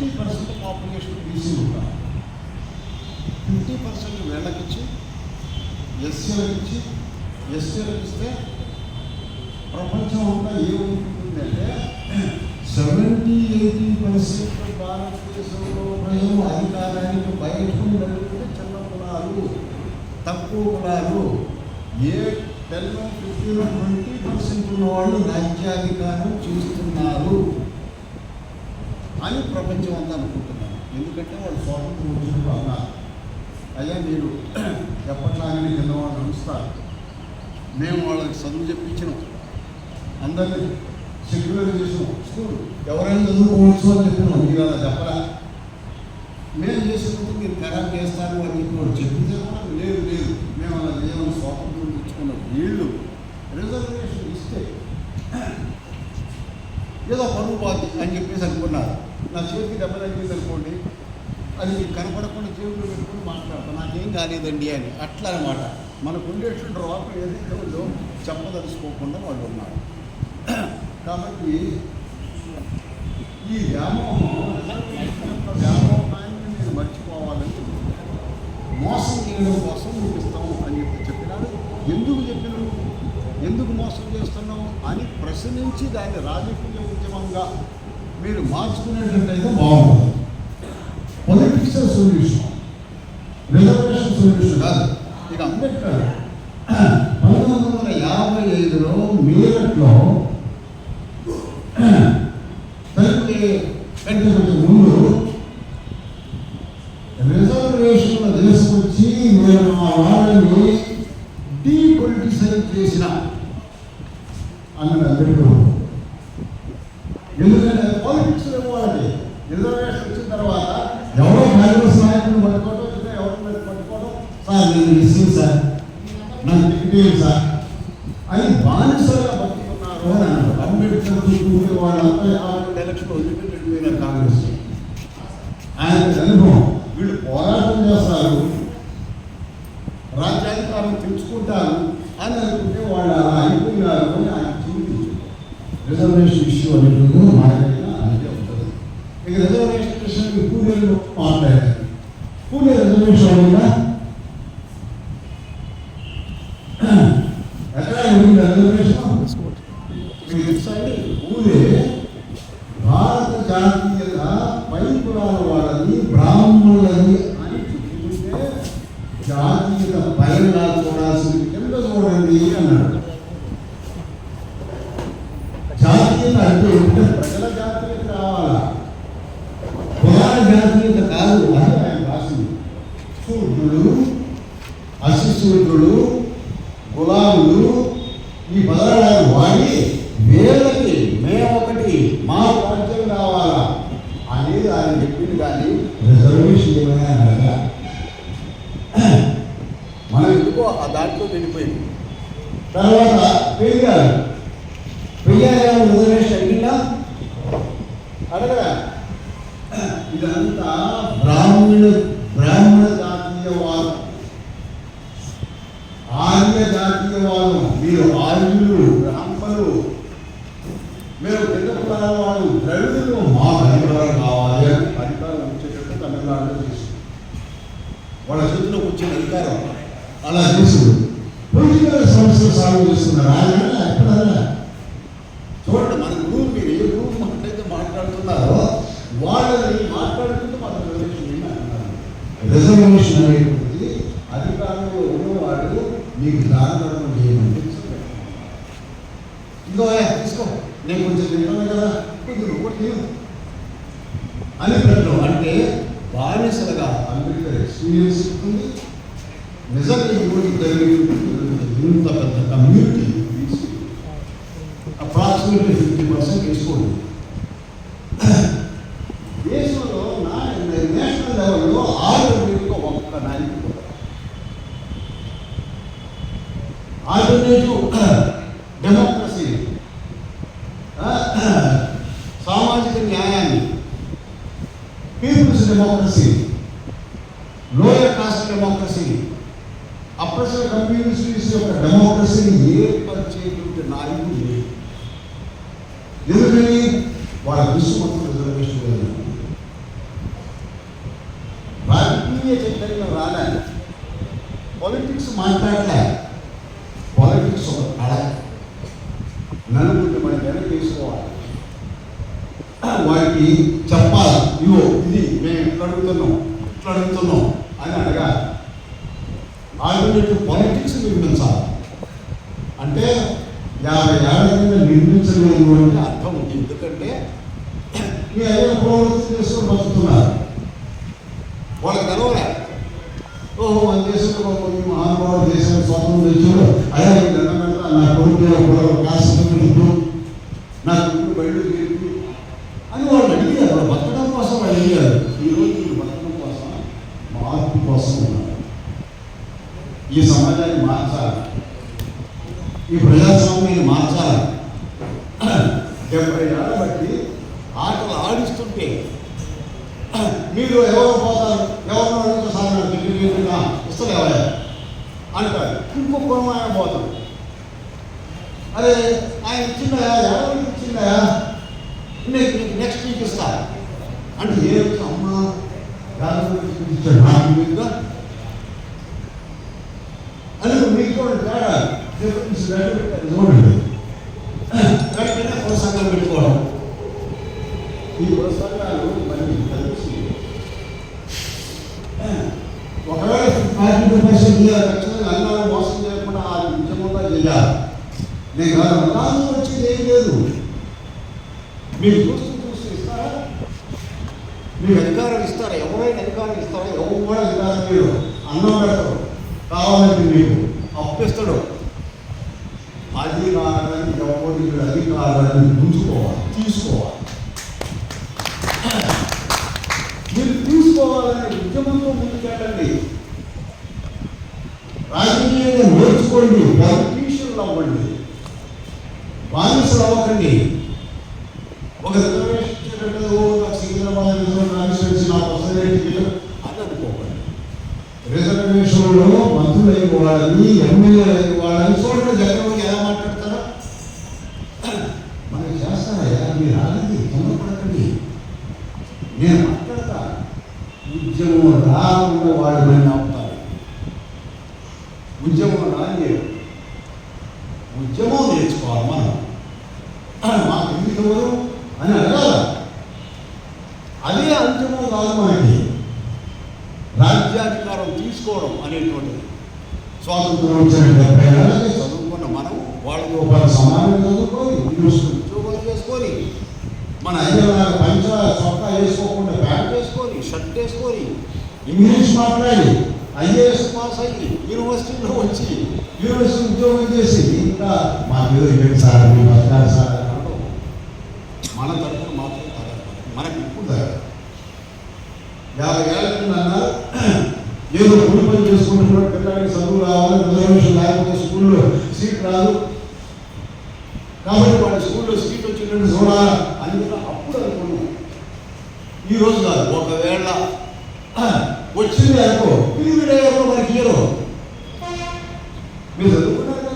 Fifty percent population BC ఉంటారు fifty percent వీళ్ళకిచ్చి ఎస్సీలకు ఇచ్చి ఎస్సీలకు ఇస్తే ప్రపంచం అంతా ఏముంటుందంటే సెవెంటీ ఎయిటీ పర్సెంట్ భారతదేశంలో ప్రజలు అధికారానికి బయటకు నడుపుకుంటే చిన్న కులాలు తక్కువ కులాలు ఏ టెన్ ఫిఫ్టీన్ ట్వంటీ పర్సెంట్ ఉన్న వాళ్ళు రాజ్యాధికారం చేస్తున్నారు. అని ప్రపంచం అంతా అనుకుంటున్నాను. ఎందుకంటే వాళ్ళు స్వాతంత్రం వచ్చిన వల్ల అయ్యా మీరు ఎప్పట్లాగానే కింద వాళ్ళు నడుస్తారు. మేము వాళ్ళకి చదువు చెప్పించినాం. అందరినీ సెక్యులర్ చేసినాం. స్కూల్ ఎవరైనా చదువుకోవచ్చు అని చెప్పినాం. మీరు అలా చెప్పరా? మేము చేసినప్పుడు మీరు ఖరాబ్ చేస్తారు అని చెప్పి వాళ్ళు చెప్తే లేదు లేదు. మేము అలా చేయమని స్వాతంత్రం తెచ్చుకున్న వీళ్ళు రిజర్వేషన్ ఇస్తే ఏదో పరువు బాధ్యత అని చెప్పేసి అనుకున్నారు. నా చేతికి దెబ్బ తగ్గింది అనుకోండి అది మీకు కనపడకుండా జేబులో పెట్టుకుని మాట్లాడతాం. నాకేం కాలేదండి అని అట్లా అనమాట మనకు ఉండేటువంటి రోగం ఏదైతే ఉందో చెప్పదలుచుకోకుండా వాళ్ళు ఉన్నారు. కాబట్టి ఈ వ్యామోహం రిజర్వేషన్ వ్యామోహాన్ని మీరు మర్చిపోవాలని మోసం చేయడం కోసం మీకు ఇస్తాము అని చెప్పి చెప్పినారు. ఎందుకు చెప్పినావు ఎందుకు మోసం చేస్తున్నావు అని ప్రశ్నించి దాన్ని రాజకీయ ఉద్యమంగా మీరు మార్చుకునేటట్టయితే బాగుంటుంది. పొలిటిక్స్ సొల్యూషన్ రిజర్వేషన్ సొల్యూషన్ కాదు. ఇక అంబేద్కర్ పంతొమ్మిది వందల యాభై ఐదులో మీరట్లో తనకి కంటే కొంచెం ముందు రిజర్వేషన్ల తీసుకొచ్చి నేను మా వాళ్ళని డీపొలిటిసైజ్ చేసిన అన్నది అంబేద్కర్ ఎందుకంటే పాలిటిక్స్ ఇవ్వాలి రిజర్వేషన్ వచ్చిన తర్వాత ఎవరో కాంగ్రెస్ నాయకులు పట్టుకోవడం లేదా ఎవరి మీద పట్టుకోవడం సార్ నేను ఇస్తుంది సార్ నాకు టికెట్ సార్ అని బానిసలుగా బతుకుతున్నారు అని అన్నారు. అంబేద్కర్ చుట్టూ వాళ్ళంతా యాభై ఎలక్షన్ కాంగ్రెస్. ఆయన అనుభవం వీళ్ళు పోరాటం చేస్తారు. రాజ్యాధికారం తెచ్చుకుంటారు అని అనుకుంటే వాళ్ళు అలా అయిపోయినారు అని ఆయన చూపించారు. రిజర్వేషన్ ఇష్యూ అనేది మాట్లాడినా అంతే ఉంటుంది. ఇక రిజర్వేషన్ విషయానికి పూణేలో మాట్లాడారు. పూణే రిజర్వేషన్ ఉందా ఎక్కడ ఉంది రిజర్వేషన్ మీకు తెలుసా అండి? పూణే భారత జాతీయత పై కులాల వాళ్ళని బ్రాహ్మణులని అని చెప్పుకుంటే జాతీయత పైన చూడాల్సింది కింద చూడండి అన్నాడు జాతీయత అంటే ఏంటంటే ప్రజల జాతీయత కావాలా కులాల జాతీయత కాదు అని ఆయన రాసింది శూద్రులు అశిశూద్రులు గులాములు ఈ పదాలను వాడి వీళ్ళకి మేమొకటి మా రాజ్యం కావాలా అనేది ఆయన చెప్పింది కానీ రిజర్వేషన్ ఏమైనా అనగా మనం ఎందుకో ఆ దాంట్లో వెళ్ళిపోయింది తర్వాత పెరిగారు పెరిగారు రిజర్వేషన్ అడిగిందా అడగరా ఇదంతా బ్రాహ్మణ బ్రాహ్మణ జాతీయవాదం ఆర్య జాతీయవాదం. మీరు ఆర్యులు బ్రాహ్మలు మేము పెద్ద కులాల వాళ్ళు ద్రవిడులు మా పరిపాలన కావాలి అని పరిపాలన వచ్చేటట్టు తమిళనాడులో చేసింది వాళ్ళ చేతిలో వచ్చిన అధికారం. అలా చేసింది పొలిటికల్ సమస్యలు సాగు చేస్తున్నారు. ఆయన ఎక్స్పీరియన్స్ ఉంటుంది నిజంగా యువతి ఇంత పెద్ద కమ్యూనిటీ అప్రాక్సిమేట్లీ ఫిఫ్టీ పర్సెంట్ తీసుకోండి రాజకీయ చైతన్యం రాలే పాలిటిక్స్ మాట్లాడలే. పాలిటిక్స్ ఒక అలా నలుగురిని మన జనం తీసుకోవాలి వారికి చెప్పాలి? ఇవో ఇది మేము ఇట్లా అడుగుతున్నాం ఇట్లా అడుగుతున్నాం అని అడగాలి. ఆల్టర్నేటివ్ పాలిటిక్స్ నిర్మించాలి. అంటే యాభై ఏళ్ళ నిర్మించలేదు అంటే అర్థం ఎందుకంటే మీ ఏదో ప్రవర్తన చేస్తూ వాళ్ళు బతకడం కోసం వాళ్ళు వెళ్ళారు. ఈరోజు మీరు బతకడం కోసం మార్పు కోసం ఉన్నారు. ఈ సమాజాన్ని మార్చాలి. ఈ ప్రజా وكذلك ما في المسجد నిరాశలు అవ్వకండి ఒక రిజర్వేషన్లో మంత్రులు అయిపోవాలని ఎమ్మెల్యేలు వాళ్ళతో సమానం చదువుకొని ఉద్యోగం చేసుకొని మన హైదరాబాద్ పంచ చొక్కా వేసుకోకుండా బ్యాట్ వేసుకొని షర్ట్ వేసుకొని ఇంగ్లీష్ మాట్లాడి ఐఏఎస్ పాస్ అయ్యి యూనివర్సిటీలో వచ్చి యూనివర్సిటీ ఉద్యోగం చేసి ఇంకా మా మీద సార్ మీ బతకాలి సార్ మన తరఫున మాత్రం మనకి ఇప్పుడు యాభై ఏళ్ళ కింద ఏదో కూలి పని చేసుకుంటున్నాడు పిల్లలకి చదువు రావాలి రిజర్వేషన్ లేకపోతే స్కూల్లో సీట్ రాదు Mesa dupla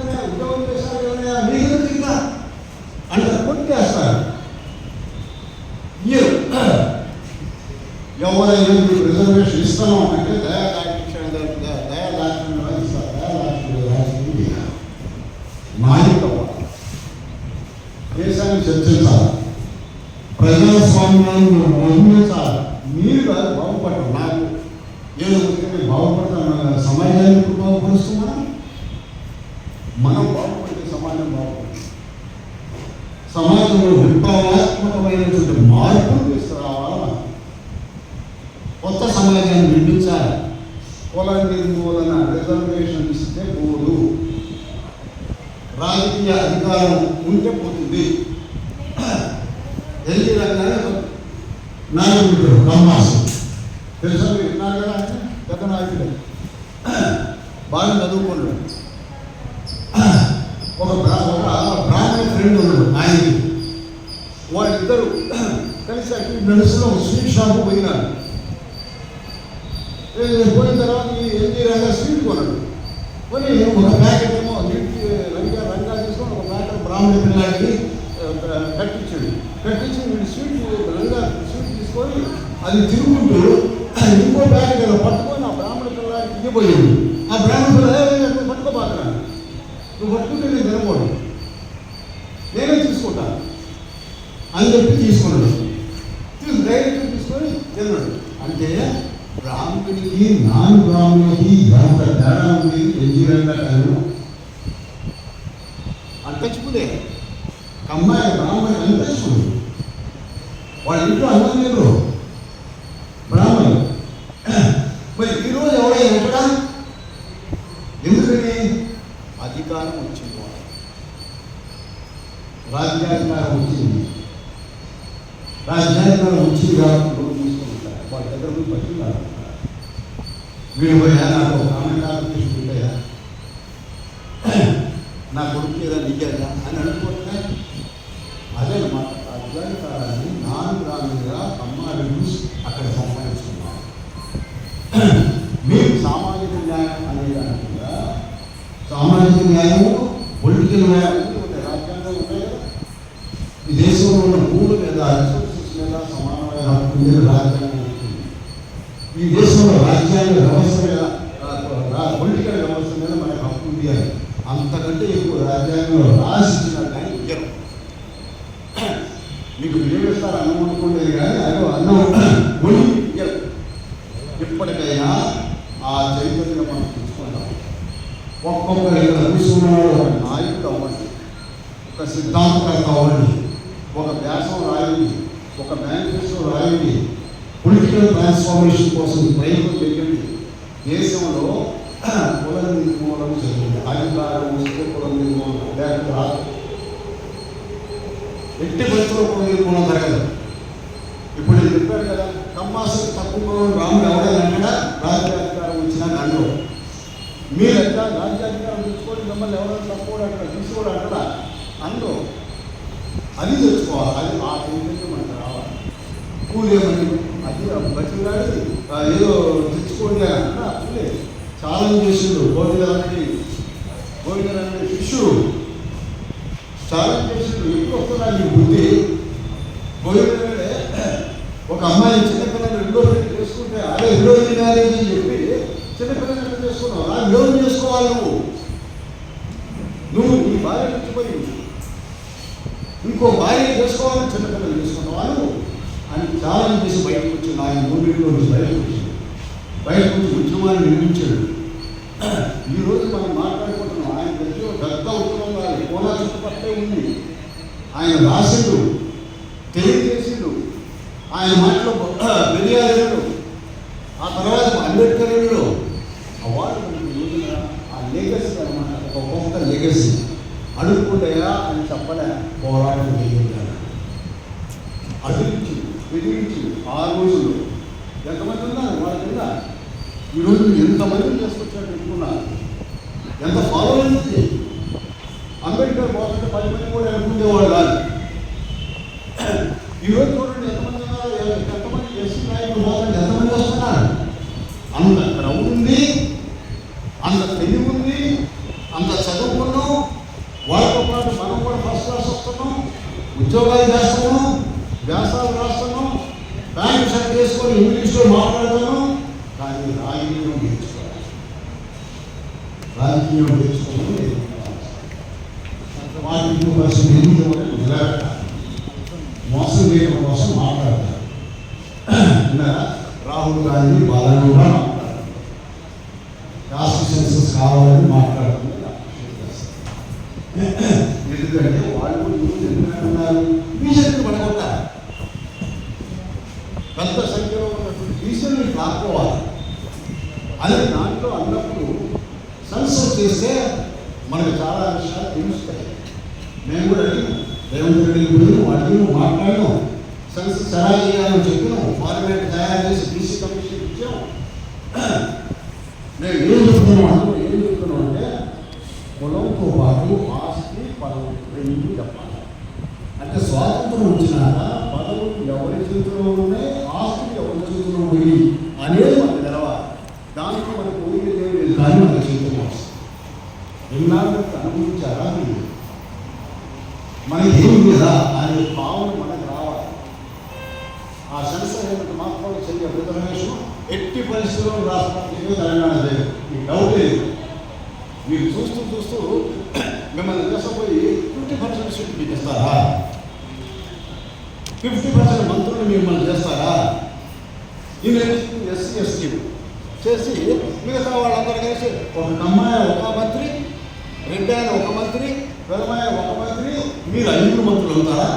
రిజర్వేషన్ ఇస్తే పోదు. రాజకీయ అధికారం ఉంటే పోతుంది. ఎల్లి రంగానే నాయకుడు కమ్మాసు రిజర్వేషన్ అది తిరుగుతూ ఇంకో బ్యాగ్ ఇలా పట్టుకొని ఆ బ్రాహ్మణ పిల్లలకి వాళ్ళ దగ్గర వీడు పోయా నాకు కామెంట్ అప్లికేషన్ నా కొడుకు ఏదైనా ఇయ్యాలా అని అనుకో అదే అన్నమాట రాజ్యాధికారాన్ని నాన్ గ్రామీణగా అమ్మాయిలు అక్కడ సంపాదించుకున్నారు మీరు సామాజిక న్యాయం అనేది అనుకుంటా సామాజిక న్యాయము పొలిటికల్ న్యాయం అన్నీ ఉంటాయి రాజ్యాంగాలు ఉంటాయి కదా ఈ దేశంలో ఉన్న భూముల మీద రిసోర్సెస్ మీద సమానమైన హక్కు మీద రాజ్యాంగం ఉంటుంది ఈ దేశంలో రాజ్యాంగ వ్యవస్థ మీద పొలిటికల్ వ్యవస్థ మీద మనకు హక్కు ఉంది అని అంతకంటే ఎక్కువ రాజ్యాంగంలో రాసిచ్చిన కానీ ఇయ్యరు మీకు వినియోగిస్తారు అన్నం అనుకోలేదు నన్ను అదో ఇప్పటికైనా ఆ చైతన్యం మనం తెచ్చుకుంటాం. ఒక్కొక్కరు ఇక్కడ ఒక నాయకుడు అవ్వండి ఒక సిద్ధాంతకర్త అవ్వండి ఒక వ్యాసం రాయండి ఒక మేనిఫెస్టో రాయండి పొలిటికల్ ట్రాన్స్ఫార్మేషన్ కోసం ప్రయత్నం చేయండి. దేశంలో కుల నిర్మూలన చేయండి అధికారం వస్తే కుల నిర్మూలన. లేకపోతే ఎట్టి పరిస్థితుల్లో కుల నిర్మూలన జరగదు ఇప్పుడు నేను చెప్పాను కదా కమ్మాసులు తక్కువ రాముడు ఎవరైనా రాజ్యాధికారం వచ్చినా నన్ను మీరు ఎట్లా రాజ్యాధికారం తెచ్చుకొని మిమ్మల్ని ఎవరైనా తక్కువ అక్కడ తీసుకోవడం అక్కడ అందరూ అది తెచ్చుకోవాలి అది ఆ చైతన్యం మనకు రావాలి కూలేమని అది బతిలాడి ఏదో తెచ్చుకోండి అని అన్నా కూలే ఛాలెంజ్ చేసిండు గోవిందరానికి గోవిందరానికి శిష్యుడు ఛాలెంజ్ చేసిండు ఎప్పుడు వస్తున్నా ఈ బుద్ధి గోవిందరాడే ఒక అమ్మాయి చిన్నపిల్లలు రెండో పెళ్ళి చేసుకుంటే అదే విరోధి మ్యారేజ్ అని చెప్పి చిన్నపిల్లలు ఎట్లా చేసుకున్నావు ఆ విరోధం చేసుకోవాలి నువ్వు నువ్వు నీ భార్య నుంచి పోయి ఇంకో భార్య చేసుకోవాలని చిన్నపిల్లలు చేసుకున్నావా నువ్వు అని ఛాలెంజ్ చేసి బయటకు వచ్చింది ఆయన మూవీలో నుంచి బయటకు వచ్చింది బయటకు వచ్చి ఉద్యమాన్ని నిర్మించాడు ఈరోజు మనం మాట్లాడుకుంటున్నాం ఆయన దగ్గర పెద్ద ఉద్యమం కాదు కోలా చుట్టుపక్కలే ఉంది ఆయన రాసిండు తెలియజేసిండు ఆయన మాటలో పెరియారు ఆ తర్వాత అంబేద్కర్ అవార్డు ఆ లెగసీ అనమాట ఒక గొప్ప లెగసీ అడుగుకుంటాయా అని చెప్పలే పోరాటం చేయాలి అదిరించి పెరిగించి ఆ రోజుల్లో ఎంతమంది ఉన్నారు వాళ్ళ కింద? ఈరోజు ఎంతమంది చేసుకొచ్చారు పెట్టుకున్నారు ఎంత ఫాలోయింగ్ ఉంది? అంబేద్కర్ పోతుంటే పది మంది కూడా అనుకునేవాడు కాదు. ఈరోజు చూడండి ఎంతమంది ఉన్నారు? ఎంతమంది ఎస్సీ నాయకులు పోతుంటే ఎంతమంది వస్తున్నారు? అంత క్రౌడ్ ఉంది అంత తెలివి ఉంది అంత చదువుకున్నాం వాళ్ళతో పాటు మనం కూడా ఫస్ట్ క్లాస్ వస్తున్నాం. ఉద్యోగాలు చేస్తున్నాం వ్యాసాలు రాస్తున్నాం బ్యాంక్ షర్ట్ చేసుకొని ఇంగ్లీష్లో మాట్లాడతాను కానీ రాజకీయం నేర్చుకోవాలి. రాజకీయం నేర్చుకోవాలి. వాటికి కోసం ఎన్నికలు నిలబెట్టాలి మోసం చేయడం కోసం మాట్లాడతారు విన్నారా? రాహుల్ గాంధీ వాళ్ళని కూడా మాట్లాడారు కాస్ట్ సెన్సస్ కావాలని మాట్లాడుతున్నారు ఎందుకంటే వాళ్ళు కూడా ఈరోజు ఎందుకంటున్నారు బీజేపీ పడగొట్టారు పెద్ద సంఖ్యలో ఉన్నటువంటి బీసీని లాక్కోవాలి అది దాంట్లో అన్నప్పుడు సెన్సస్ చేస్తే మనకు చాలా విషయాలు తెలుస్తాయి మేము కూడా అడిగాం. రేవంత్ రెడ్డి కూడా అడిగినాం మాట్లాడినాం. సెన్సస్ ఎలా చేయాలని చెప్పినాం. పార్లమెంట్ తయారు చేసి బీసీ కమిషన్ ఇచ్చాం. మేము ఏం చెప్తున్నాం అందులో ఏం చెప్తున్నాం అంటే కులంతో పాటు ఆస్తి పదవి రెండు చెప్పాలి అంటే స్వాతంత్రం వచ్చినాక పదవులు ఎవరి చేతిలో ఉన్నాయి ఆస్తులు ఎవరి చేతిలో ఉన్నాయి అనేది మనకు తెలవాలి దానికి మనకు పోయి లేదు కానీ మన చేతిలో వస్తుంది ఎన్నాళ్ళు అనుభవించారా మీరు మనకి ఏమి లేదా అనే భావన మనకు రావాలి ఆ సెన్సర్ ఏమంటే మాత్రం చెయ్య రిజర్వేషన్ ఎట్టి పరిస్థితుల్లో రాష్ట్రానికి తెలంగాణ లేదు మీకు డౌట్ లేదు మీరు చూస్తూ చూస్తూ మిమ్మల్ని తీసుకుపోయి ఫిఫ్టీ పర్సెంట్ సీట్ మీకు ఇస్తారా? ఫిఫ్టీ పర్సెంట్ మంత్రులు మిమ్మల్ని చేస్తారా? ఈ ఎస్సీ ఎస్టీ చేసి మిగతా వాళ్ళందరూ కలిసి ఒక అమ్మాయి ఒక మంత్రి రెడ్డాయన ఒక మంత్రి పెదమాయ ఒక మంత్రి మీరు ఐదుగురు మంత్రులు అవుతారా?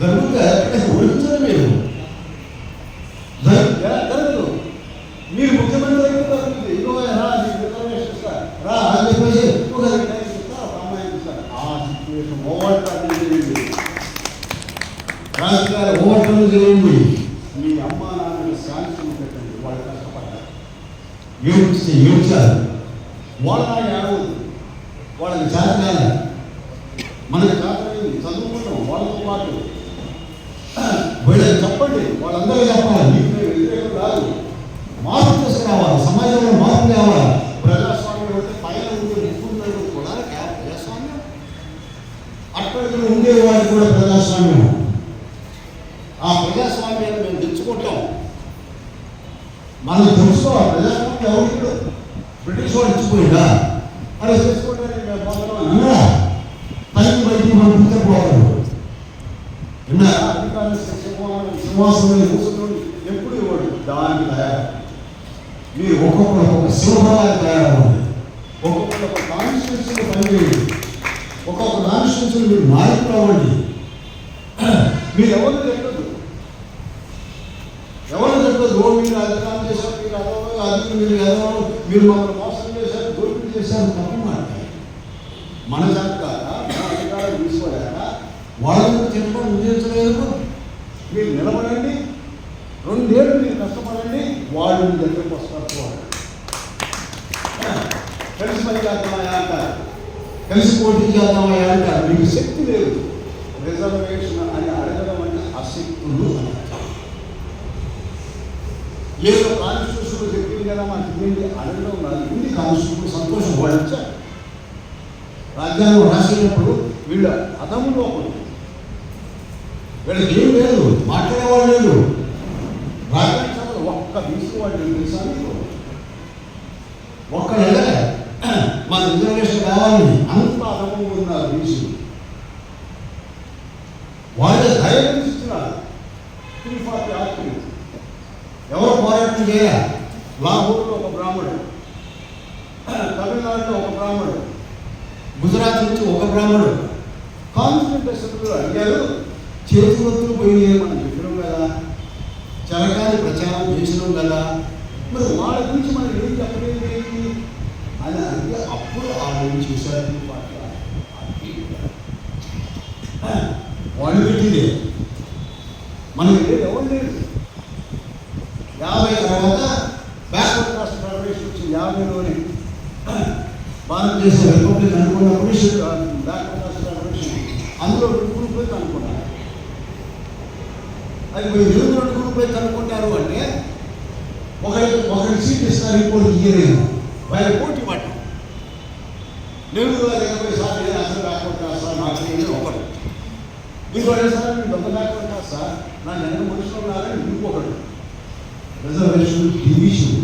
జరుగుతుందా ఊహించదు మీరు జరుగుతుందా? జరగదు మీరు ముఖ్యమంత్రి అయిపోతారు ఇంకో రా నీకు రిజర్వేషన్ ఇస్తా రా అని చెప్పేసి ఒక రెడ్డాయన ఇస్తా ఒక అమ్మాయిని ఇస్తా ఆ సిచ్యువేషన్ ఓవర్టాన్ని చేయండి రాజకీయాలు ఓవర్టర్లు చేయండి మీ అమ్మ నాన్నని శాంతిని పెట్టండి. వాళ్ళు కష్టపడ్డారు. ఏడ్చి ఏడ్చారు వాళ్ళ ఏడవద్దు వాళ్ళకి చేతకాలి. మనకి చేతనైంది చదువుకున్నాం. వాళ్ళతో పాటు. వీళ్ళకి చెప్పండి. వాళ్ళందరూ చెప్పాలి. మీకు వ్యతిరేకం కాదు. మార్పు తీసుకురావాలి. సమాజంలో మార్పు తేవాలి. ప్రజాస్వామ్యం అంటే పైన ఉండే నిపుణులు కూడా ప్రజాస్వామ్యం అక్కడ ఉండే వాడు కూడా ప్రజాస్వామ్యం. ప్రజాస్వామ్యాన్ని మేము తెచ్చుకుంటాం. మనం తెలుసుకోవాలి ప్రజాస్వామ్యం ఎవరు బ్రిటిష్ వాడు ఇచ్చిపోయిందా మేము అన్నా. తల్లి బయటికి మనం పుట్టకపోతాడు విన్నారా అధికారులు సింహాసనం సింహాసనం మీద కూర్చుని ఎప్పుడు ఇవ్వడు? దానికి తయారు. మీరు ఒక్కొక్కరు ఒక్కొక్క సింహాలకు తయారవ్వండి ఒక్కొక్కరు ఒక కాన్స్టిట్యూన్సీలో పనిచేయండి. ఒక్కొక్క కాన్స్టిట్యూన్సీలో మీరు నాయకులు అవ్వండి. మీరు ఎవరు చెప్పదు ఎవరు చెప్పదు మీరు అధికారం చేశారు మీరు అదో అది మీరు ఎదవడం మీరు మమ్మల్ని మోసం చేశారు దోపిడీ చేశారు తప్పు మాట మన చేత కాదా మన అధికారం తీసుకోలేక వాళ్ళని తినడం ఉద్దేశలేదు మీరు నిలబడండి. రెండేళ్ళు మీరు కష్టపడండి వాళ్ళు మీ దగ్గరకు వస్తారు వాళ్ళు కలిసి పని చేద్దామని అంటారు కలిసి పోటీ చేద్దామని అంటారు మీకు శక్తి లేదు. రిజర్వేషన్ అని అడగడం అంటే అశక్తులు అని ఏదో కాన్స్టిట్యూషన్ చెప్పింది కదా మాకు ఇదేంటి అడగడం కాదు. ఇది కాన్స్టిట్యూషన్? సంతోషం వాళ్ళు ఇచ్చారు రాజ్యాంగం రాసేటప్పుడు వీళ్ళ అదములో వీళ్ళకి ఏం లేదు మాట్లాడేవాళ్ళు లేదు రాజ్యాంగ సభలో ఒక్క బీసీ వాళ్ళు తెలుసా మీకు? ఒక్క నెలలే మా రిజర్వేషన్ కావాలని అంత అదము ఉన్నారు బీసీ. వాళ్ళ ఎవరు పోరాటం చేయాలి? లాహోర్లో ఒక బ్రాహ్మణుడు. తమిళనాడులో ఒక బ్రాహ్మణుడు. గుజరాత్ నుంచి ఒక బ్రాహ్మణుడు. కాన్స్టిట్యూట్ అసెంబ్లీలో అడిగారు చేతులొత్తులు పోయినాయి మనం చెప్పినాం కదా. చరకాన్ని ప్రచారం చేసినాం కదా. మరి వాళ్ళ గురించి మనం ఏం చెప్పలేదు ఏంటి? అని అంటే అప్పుడు ఆయన చూశారు? పార్టీ వాళ్ళు పెట్టిందే. మనకి లేదు ఎవరు లేదు యాభై తర్వాత బ్యాక్వర్డ్ కాస్ట్ ఫెడరేషన్ వచ్చి యాభైలోనే భారతదేశ రిపబ్లిక్ అనుకున్నప్పుడు బ్యాక్వర్డ్ అందులో రెండు కనుక్కున్నారు అది మీరు ఎందుకు రెండు గ్రూపులు కనుక్కుంటారు అంటే ఒకరి ఒకరి సీట్ ఇస్తారు ఇంకోటి ఇయ్యలేదు వాళ్ళ పోటీ పట్ట నేను గారు ఇరవై సార్లు నేను అసలు బ్యాక్వర్డ్ సార్ నాకు తెలియదు ఒకరు ఇంకోటి సార్ మీరు దొంగ బ్యాక్వర్డ్ సార్? నా నెల మనుషులు ఉన్నారని ఇంకొకడు రిజర్వేషన్ డివిజన్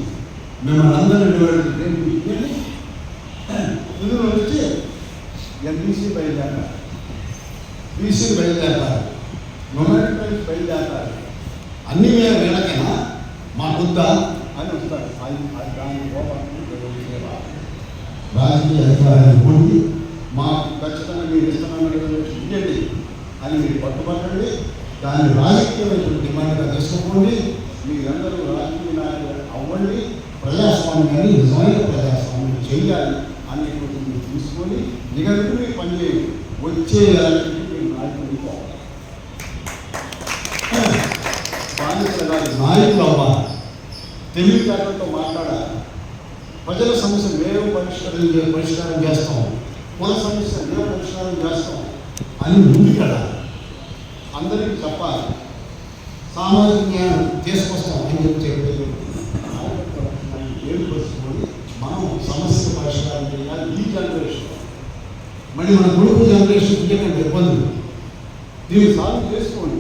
మిమ్మల్ని అందరూ నేను ఇందులో వచ్చి ఎంబీసీ బయలుదేరారు బీసీ బయలుదేరతారు. నొమాటిక్ బయలుదేరతారు. అన్ని మీద వెళ్ళకైనా మా బుద్ధ అని వస్తారు అది అది దాని గోపాలను రాజకీయ అధికారాన్ని పొంది మాకు ఖచ్చితంగా మీరు ఇస్తున్నామని ఇవ్వండి అని మీరు పట్టుబడండి దాన్ని రాజకీయమైనటువంటి డిమాండ్గా తీసుకోండి మీరందరూ రాజకీయ నాయకులు అవ్వండి. ప్రజాస్వామ్యాన్ని నిజమైన ప్రజాస్వామ్యం చేయాలి. నిగంటు మీరు పనిచేయండి వచ్చే నాయకులు కాదు అవ్వాలి తెలివితేటలతో మాట్లాడాలి. ప్రజల సమస్య మేము పరిష్కరణ పరిష్కారం చేస్తాం. కుల సమస్య మేము పరిష్కారం చేస్తాం. అని ముందుకెళ్ళాలి. అందరికీ చెప్పాలి. సామాజిక జ్ఞానం తీసుకొస్తాం అని చెప్పి చెప్పేది మనం సమస్య పరిష్కారం చేయాలి. మళ్ళీ మన కొడుకు జనరేషన్ ఉండేటువంటి ఇబ్బందులు దీన్ని సాల్వ్ చేసుకోండి.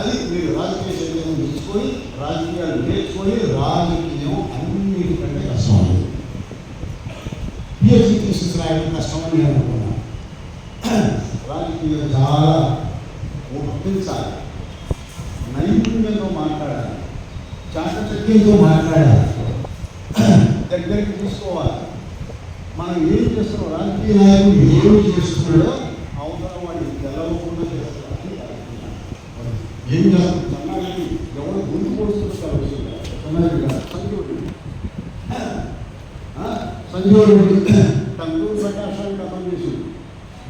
అది మీరు రాజకీయ శైలిని తీసుకొని రాజకీయాలు నేర్చుకొని రాజకీయం అన్నిటికంటే కష్టమైంది పిహెచ్డి థీసిస్ రాయడం కష్టమని నేను అనుకున్నాను రాజకీయం చాలా ఒప్పించాలి. నైపుణ్యంతో మాట్లాడాలి. చాకచక్యంతో మాట్లాడాలి దగ్గరికి తీసుకోవాలి మనం ఏం చేస్తున్నాం? రాజకీయ నాయకుడు ఏం చేస్తున్నాడో అవసరం వాడికి తెలవకుండా చేస్తారు ఏం చేస్తారు సన్నానికి ఎవరు గుండు పోస్తున్నారు సన్నానికి సంజీవుడు సంజీవుడు టంగూరు ప్రకాశానికి పనిచేసింది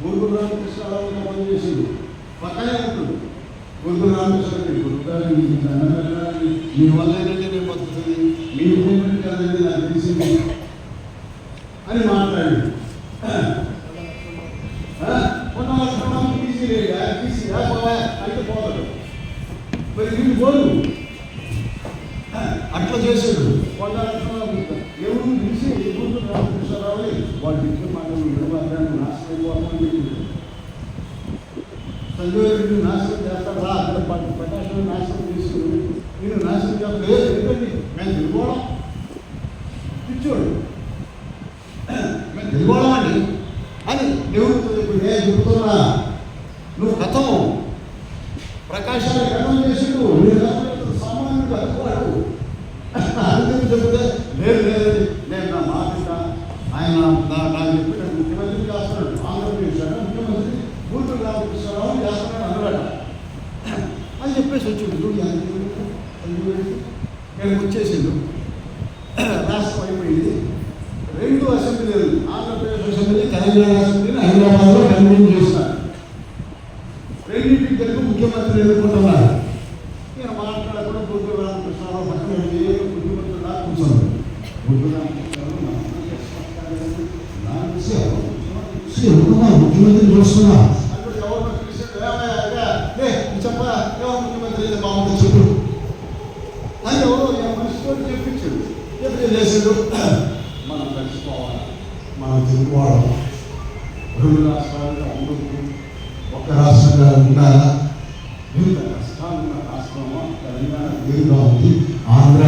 గురుగు రామకృష్ణరావుకి పనిచేసింది పక్కనే ఉంటుంది గురుగు రామకృష్ణ గురుగారు మీకు దండం మీ వల్ల అని మాట్లాడాడు కొన్న వర్షం తీసి తీసి పోవా పోతాడు. మరి వీళ్ళు పోదు అట్లా చేసాడు కొండ ఎవరు పిలిచి ఎదురు రామకృష్ణరావు వాళ్ళు ఇచ్చిన మాటలు విడమాత్రాన్ని నాశనం అయిపోతామని చెప్పింది సంజయ్ రెడ్డి నాశనం చేస్తాడు రా అక్కడ ప్రకాశం నాశనం తీసుకుని నేను నాశనం చేస్తాను లేదు ఎందుకండి? మేము తిరుగుకోవడం పిచ్చోడు మేము తిరుగుకోవడం అండి అని దేవుడితో ఇప్పుడు నేను చెబుతున్నా నువ్వు కథం ప్రకాశాన్ని కథం చేసిండు నేను కథం సామాన్యుడు అనుకోడు అందుకని చెప్తే లేదు లేదు నేను నా మాట వింటా. ఆయన నా నాకు చెప్పినట్టు ముఖ్యమంత్రి చేస్తున్నాడు ఆంధ్రప్రదేశ్ అంటే ముఖ్యమంత్రి గుంటూరు రామకృష్ణరావు చేస్తున్నాడు అన్నాడు అని చెప్పేసి వచ్చిండు చూడు ఎంత నేను వచ్చేసిండు రాష్ట్రం అయిపోయింది రెండు అసెంబ్లీలు ఆంధ్రప్రదేశ్ అసెంబ్లీ తెలంగాణ అసెంబ్లీని హైదరాబాద్లో కన్వీన్ చేస్తున్నారు రెండింటికి తెలుగు ముఖ్యమంత్రి ఎన్నుకుంటున్నారు నేను మాట్లాడకుండా గుంటూరు రామకృష్ణరావు పక్కన వెళ్ళి ముఖ్యమంత్రిలా కూర్చోండి గుంటూరు రామకృష్ణరావు నా నా విషయం ముఖ్యమంత్రి చూస్తున్నా అప్పుడు ఎవరు పిలిచారు, ఏమయ్యా, అయ్యా, లే, నువ్వు చెప్పా ఎవరు ముఖ్యమంత్రి అయితే బాగుంటుంది చెప్పు అని ఎవరో ఏ మనిషితో చెప్పించాడు ఎప్పుడు చేసాడు మనం కలిసిపోవాలి మనం తిరుగుకోవడం రెండు రాష్ట్రాలుగా ఉండదు ఒక రాష్ట్రంగా ఉండాలా? ఇంత కష్టాలు ఉన్న రాష్ట్రమా తెలంగాణ వేరుగా ఉంది. ఆంధ్ర